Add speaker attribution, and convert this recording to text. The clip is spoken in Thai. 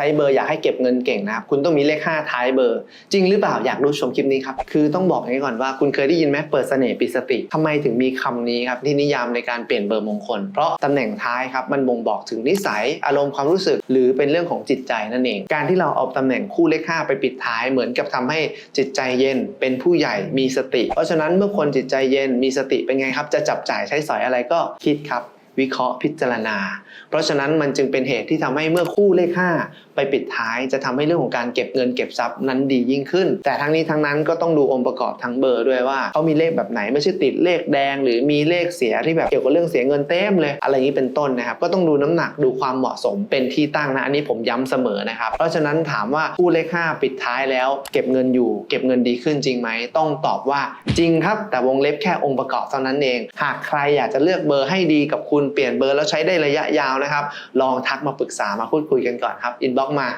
Speaker 1: ช้เบอร์อยากให้เก็บเงินเก่งนะครับคุณต้องมีเลข 5 ท้ายเบอร์ จริงหรือเปล่าอยากดูชมคลิปนี้ครับคือต้องบอกอย่างนี้ก่อนว่าคุณเคยได้ยินไหมเปิดเสน่ห์ปิดสติทำไมถึงมีคำนี้ครับที่นิยามในการเปลี่ยนเบอร์มงคล เพราะตำแหน่งท้ายครับมันบ่งบอกถึงนิสัยอารมณ์ความรู้สึก หรือเป็นเรื่องของจิตใจนั่นเอง การที่เราเอาตำแหน่งคู่เลข 5 ไปปิดท้ายเหมือนกับทำให้จิตใจเย็น เป็นผู้ใหญ่มีสติ เพราะฉะนั้นเมื่อคนจิตใจเย็นมีสติเป็นไงครับจะจับจ่ายใช้สอยอะไรก็คิดครับ วิเคราะห์พิจารณา เพราะฉะนั้นมันจึงเป็นเหตุที่ทำให้เมื่อคู่เลข 5 ไปปิดท้ายจะทำให้เรื่องของการเก็บเงินเก็บทรัพย์นั้นดียิ่งขึ้น แต่ทั้งนี้ทั้งนั้นก็ต้องดูองค์ประกอบทั้งเบอร์ด้วยว่าเขามีเลขแบบไหนไม่ใช่ติดเลขแดง หรือมีเลขเสียที่แบบเกี่ยวกับเรื่องเสียเงินเต็มเลย อะไรอย่างนี้เป็นต้นนะครับ ก็ต้องดูน้ำหนักดูความเหมาะสมเป็นที่ตั้งนะอันนี้ผมย้ำเสมอนะครับ เพราะฉะนั้นถามว่าคู่เลข 5 ปิดท้ายแล้ว เก็บเงินอยู่ เก็บเงินดีขึ้นจริงไหมต้องตอบว่าจริงครับ แต่วงเล็บแค่องค์ประกอบเท่านั้นเอง หากใครอยากจะเลือกเบอร์ให้ดีกับคุณเปลี่ยนเบอร์แล้วใช้ได้ระยะยาวนะครับ ลองทักมาปรึกษามาพูดคุยกันก่อนครับอินบ็อกมา